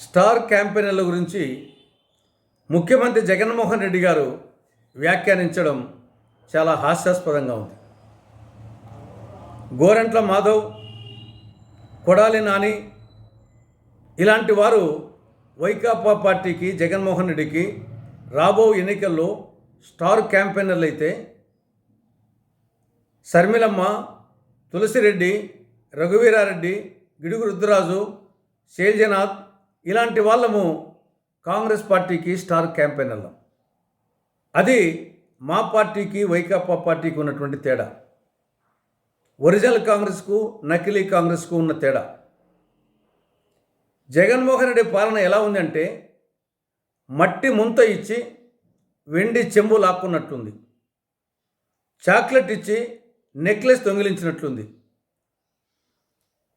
Star క్యాంపెయినర్ల గురించి ముఖ్యమంత్రి జగన్మోహన్ రెడ్డి గారు వ్యాఖ్యానించడం చాలా హాస్యాస్పదంగా ఉంది. గోరంట్ల మాధవ్ కొడాలి నాని ఇలాంటి వారు వైకాపా పార్టీకి జగన్మోహన్ రెడ్డికి రాబో ఎన్నికల్లో స్టార్ క్యాంపెయినర్లు అయితే శర్మిలమ్మ తులసిరెడ్డి రఘువీరారెడ్డి గిడుగు రుద్రరాజు శైల్జనాథ్ ఇలాంటి వాళ్ళము కాంగ్రెస్ పార్టీకి స్టార్ క్యాంపెయినర్లం అది మా పార్టీకి వైకాపా పార్టీకి ఉన్నటువంటి తేడా. ఒరిజినల్ కాంగ్రెస్కు నకిలీ కాంగ్రెస్కు ఉన్న తేడా. జగన్మోహన్ రెడ్డి పాలన ఎలా ఉందంటే మట్టి ముంత ఇచ్చి వెండి చెంబు లాక్కున్నట్లుంది చాక్లెట్ ఇచ్చి నెక్లెస్ దొంగిలించినట్లుంది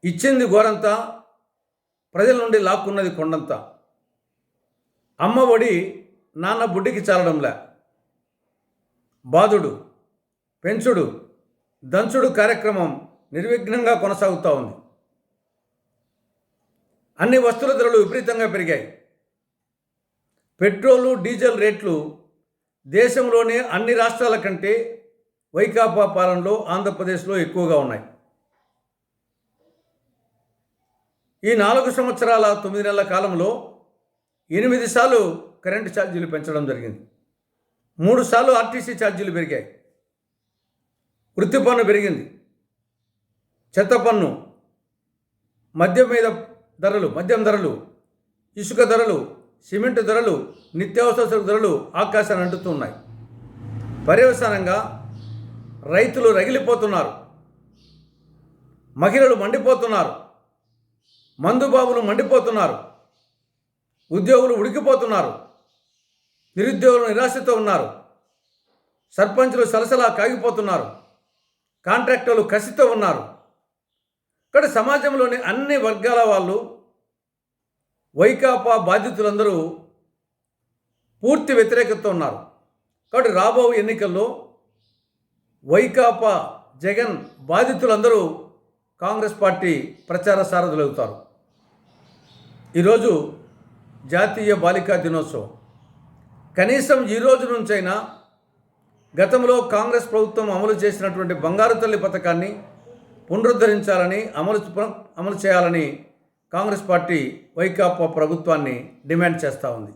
ఇచ్చింది ఘోరంతా ప్రజల నుండి లాక్కున్నది కొండంతా. అమ్మ ఒడి నాన్న బుడ్డికి చాలడంలే. బాధుడు పెంచుడు దంచుడు కార్యక్రమం నిర్విఘ్నంగా కొనసాగుతూ ఉంది. అన్ని వస్తువుల ధరలు విపరీతంగా పెరిగాయి. పెట్రోలు డీజిల్ రేట్లు దేశంలోనే అన్ని రాష్ట్రాల కంటే వైకాపా పాలనలో ఆంధ్రప్రదేశ్లో ఎక్కువగా ఉన్నాయి. ఈ నాలుగు సంవత్సరాల తొమ్మిది నెలల కాలంలో ఎనిమిది సార్లు కరెంటు ఛార్జీలు పెంచడం జరిగింది. మూడు సార్లు ఆర్టీసీ ఛార్జీలు పెరిగాయి. వృత్తి పన్ను పెరిగింది. చెత్త పన్ను మద్యం మీద ధరలు మద్యం ధరలు ఇసుక ధరలు సిమెంట్ ధరలు నిత్యావసర ధరలు ఆకాశాన్ని అంటుతున్నాయి. పర్యవసానంగా రైతులు రగిలిపోతున్నారు. మహిళలు మండిపోతున్నారు. మందుబాబులు మండిపోతున్నారు. ఉద్యోగులు ఉడికిపోతున్నారు. నిరుద్యోగులు నిరాశతో ఉన్నారు. సర్పంచులు సలసలా కాగిపోతున్నారు. కాంట్రాక్టర్లు కసితో ఉన్నారు. ఇక్కడ సమాజంలోని అన్ని వర్గాల వాళ్ళు వైకాపా బాధితులందరూ పూర్తి వ్యతిరేకతతో ఉన్నారు. కాబట్టి రాబో ఎన్నికల్లో వైకాపా జగన్ బాధితులందరూ కాంగ్రెస్ పార్టీ ప్రచార సారథులు అవుతారు ఈరోజు జాతీయ బాలికా దినోత్సవం. కనీసం ఈ రోజు నుంచైనా గతంలో కాంగ్రెస్ ప్రభుత్వం అమలు చేసినటువంటి బంగారు తల్లి పథకాన్ని పునరుద్ధరించాలని అమలు అమలు చేయాలని కాంగ్రెస్ పార్టీ వైకాపా ప్రభుత్వాన్ని డిమాండ్ చేస్తూ ఉంది.